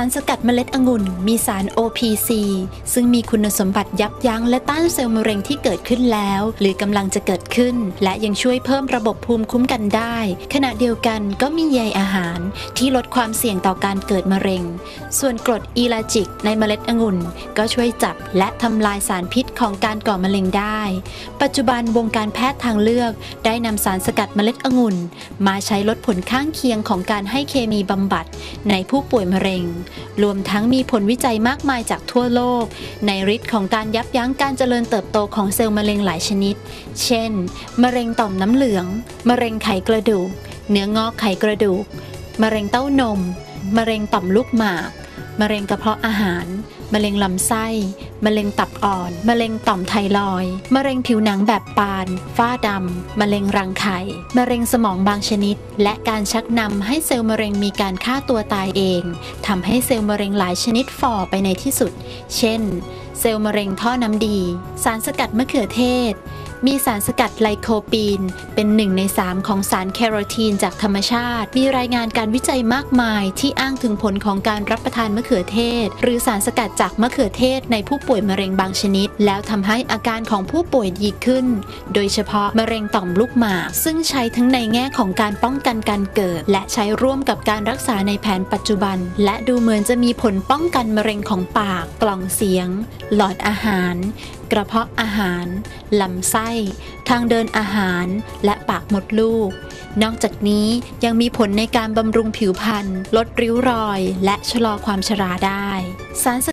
ารสกัดเมล็ดองุ่น มีสาร OPC ซึ่งมีคุณสมบัติยับยั้งและต้านเซลล์มะเร็งที่เกิดขึ้นแล้ว หรือกำลังจะเกิดขึ้น และยังช่วยเพิ่มระบบภูมิคุ้มกันได้ ขณะเดียวกันก็มีใยอาหารที่ลดความเสี่ยงต่อการเกิดมะเร็ง ส่วนกรดอีลาจิกในเมล็ดองุ่น ก็ช่วยจับและทำลายสารพิษของการก่อมะเร็งได้ ปัจจุบันวงการแพทย์ทางเลือก ได้นำสารสกัดเมล็ดองุ่น มาใช้ลดผลข้างเคียงของการให้เคมีบำบัดในผู้ป่วยมะเร็งรวมทั้งมีผลวิจัยมากมายจากทั่วโลก ในฤทธิ์ของการยับยั้งการเจริญเติบโตของเซลล์มะเร็งหลายชนิด เช่น มะเร็งต่อมน้ำเหลือง มะเร็งไขกระดูก เนื้องอกไขกระดูก มะเร็งเต้านม มะเร็งต่อมลูกหมาก มะเร็งกระเพาะอาหาร มะเร็งลำไส้ มะเร็งตับอ่อน มะเร็งต่อมไทรอยด์มะเร็งผิวหนังแบบปาน ฝ้าดำ มะเร็งรังไข่ มะเร็งสมองบางชนิด และการชักนำให้เซลล์มะเร็งมีการฆ่าตัวตายเองทำให้เซลล์มะเร็งหลายชนิดฝ่อไปในที่สุด เช่น เซลล์มะเร็งท่อน้ำดี สารสกัดมะเขือเทศ มีสารสกัดไลโคปีน เป็นหนึ่งใน3ของสารแคโรทีนจากธรรมชาติ มีรายงานการวิจัยมากมายที่อ้างถึงผลของการรับประทานมะเขือเทศ หรือสารสกัดจากมะเขือเทศในผู้ป่วยมะเร็งบางชนิด แล้วทำให้อาการของผู้ป่วยดีขึ้น โดยเฉพาะมะเร็งต่อมลูกหมาก ซึ่งใช้ทั้งในแง่ของการป้องกันการเกิด และใช้ร่วมกับการรักษาในแผนปัจจุบัน และดูเหมือนจะมีผลป้องกันมะเร็งของปาก กล่องเสียง หลอดอาหาร กระเพาะอาหารลำไส้ทางเดินอาหารและปากมดลูก นอกจากนี้ยังมีผลในการบำรุงผิวพรรณลดริ้วรอย และชะลอความชราได้สาร